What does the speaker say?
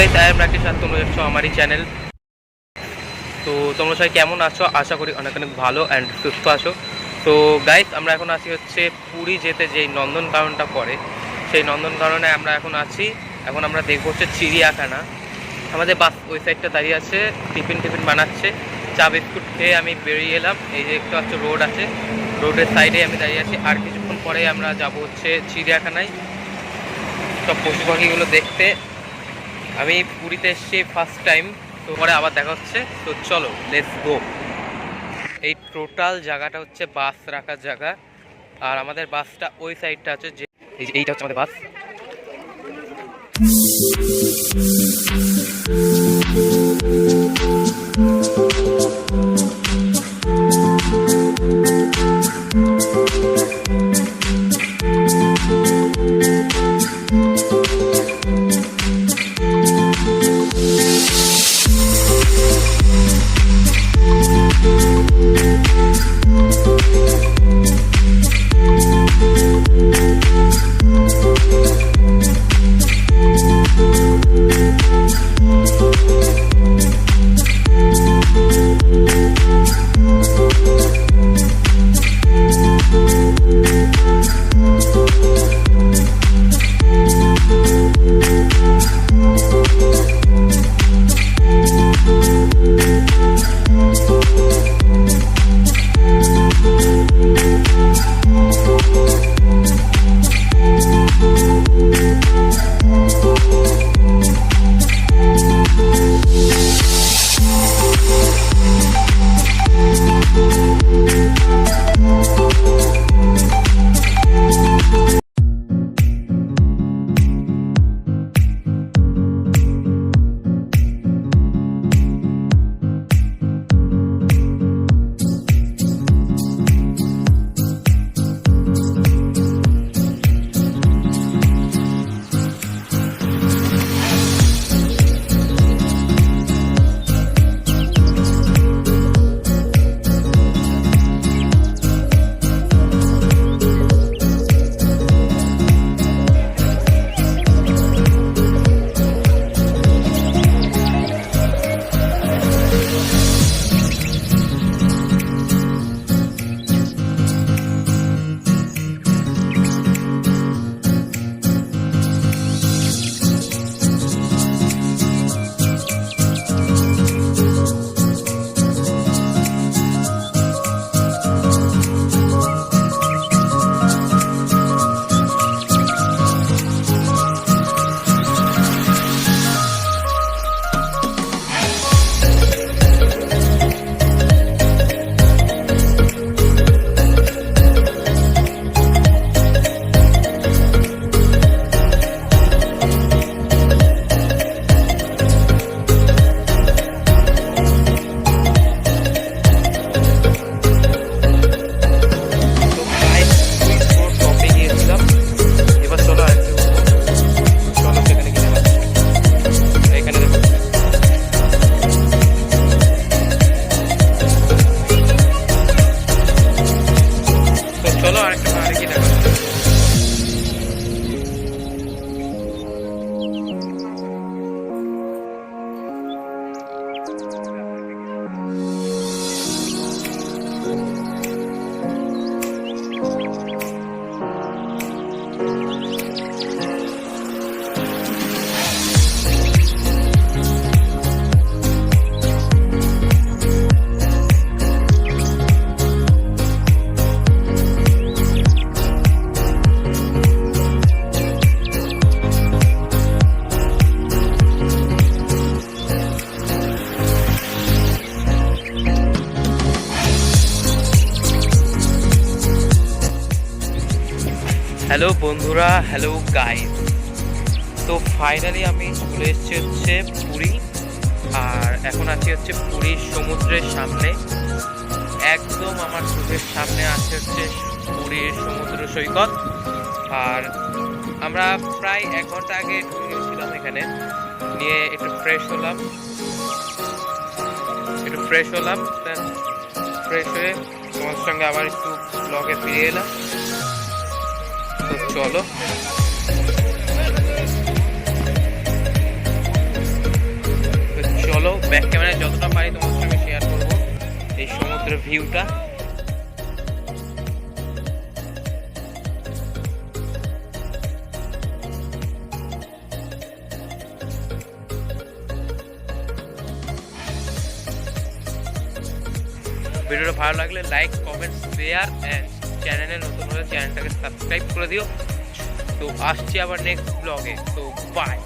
Guys I am Rakesh আর তোমরা দেখছ আমারই চ্যানেল তো তোমরা সবাই কেমন আছো? আশা করি অনেক অনেক ভালো অ্যান্ড সুস্থ আছো। তো গাইস আমরা এখন আছি হচ্ছে পুরী যেতে যেই নন্দনকাননটা পড়ে সেই নন্দনকাননে আমরা এখন আছি। এখন আমরা দেখব হচ্ছে চিড়িয়াখানা। আমাদের বাস ওই সাইডটা দাঁড়িয়ে আছে, টিফিন টিফিন বানাচ্ছে। চা বিস্কুট খেয়ে আমি বেরিয়ে এলাম। এই যে একটু হচ্ছে রোড আছে। রোডের সাইডে আমি দাঁড়িয়ে আছি। আর কিছুক্ষণ পরে আমরা যাব হচ্ছে চিড়িয়াখানায়। সব পশু পাখিগুলো দেখতে। আমি পুরীতে এসেছি ফার্স্ট টাইম তো পরে আবার দেখা হচ্ছে। তো চলো লেটস গো এই টোটাল জায়গাটা হচ্ছে বাস রাখার জায়গা। আর আমাদের বাসটা ওই সাইডটা আছে যে এই যে এইটা হচ্ছে আমাদের বাস তো হ্যালো বন্ধুরা, হ্যালো গাইড তো ফাইনালি আমি চলে এসেছি হচ্ছে পুরী, আর এখন আছি হচ্ছে পুরীর সমুদ্রের সামনে। একদম আমার চোখের সামনে আছে হচ্ছে পুরীর সমুদ্র সৈকত। আর আমরা প্রায় এক ঘণ্টা আগে ঢুকে গেছিলাম এখানে। নিয়ে একটু ফ্রেশ হলাম। একটু ফ্রেশ হলাম ফ্রেশ হয়ে তোমার সঙ্গে আবার একটু ব্লগে ফিরে এলাম। তো চলো। ব্যাক ক্যামেরায় যতটা পারি তোমার সঙ্গে শেয়ার করব, এই সমুদ্রের ভিউটা ভিডিওটা ভালো লাগলে লাইক কমেন্ট শেয়ার অ্যান্ড চ্যানেলে নতুন হলে চ্যানেলটাকে সাবস্ক্রাইব করে দিও তো আসছি আবার নেক্সট ব্লগে তো বাই